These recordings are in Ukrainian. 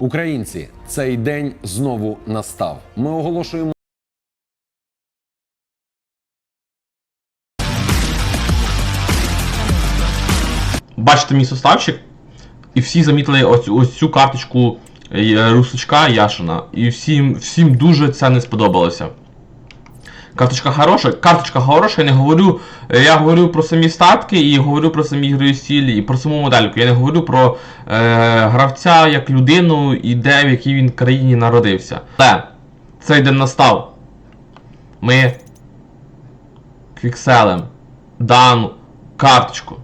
Українці, цей день знову настав. Ми оголошуємо. Бачите мій составчик, і всі замітили ось, ось цю карточку е, Русачка Яшина. І всім, всім дуже це не сподобалося. Карточка хороша, карточка хороша, я не говорю. е, Я говорю про самі статки і говорю про самі ігрові стілі, і про саму модельку. Я не говорю про е, гравця як людину і де в якій він країні народився. Але цей день настав. Ми квікселем дану карточку.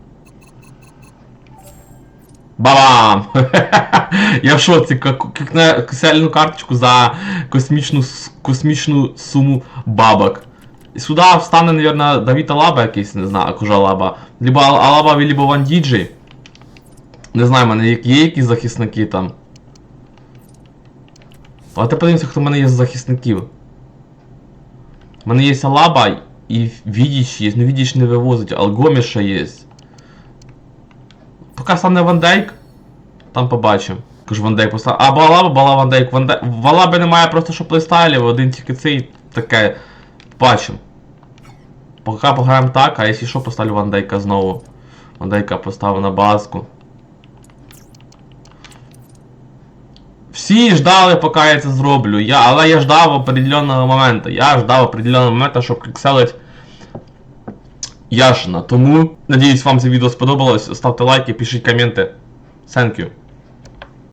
Бабам! Я в шоці, кикне кисельну карточку за космічну, космічну суму бабок. І сюди встане, мабуть, Давід Алаба якийсь, не знаю, кожа Алаба. Либо Алаба, либо Ван Діджей. Не знаю, в мене є- якісь захисники там. Давайте подивимося, хто в мене є з захисників. У мене є Алаба і Відіч є. Ну Відіч не вивозить, Алгоміша є. Поки стане Ван Дейк, там побачимо. Кажу, Ван Дейк поставив. А Балаба, Бала Ван Дейк. Ван Дейк. В Алаби немає просто що плейстайлів, один тільки цей таке. Побачимо. Поки пограємо так, а якщо що, поставлю Ван Дейка знову. Ван Дейка поставив на баску. Всі ждали, поки я це зроблю. Я, але я ждав определенного моменту. Я ждав определенного моменту, щоб крикселить Яшина. Тому, надіюсь, вам це відео сподобалось. Ставте лайки, пишіть коменти. Thank you.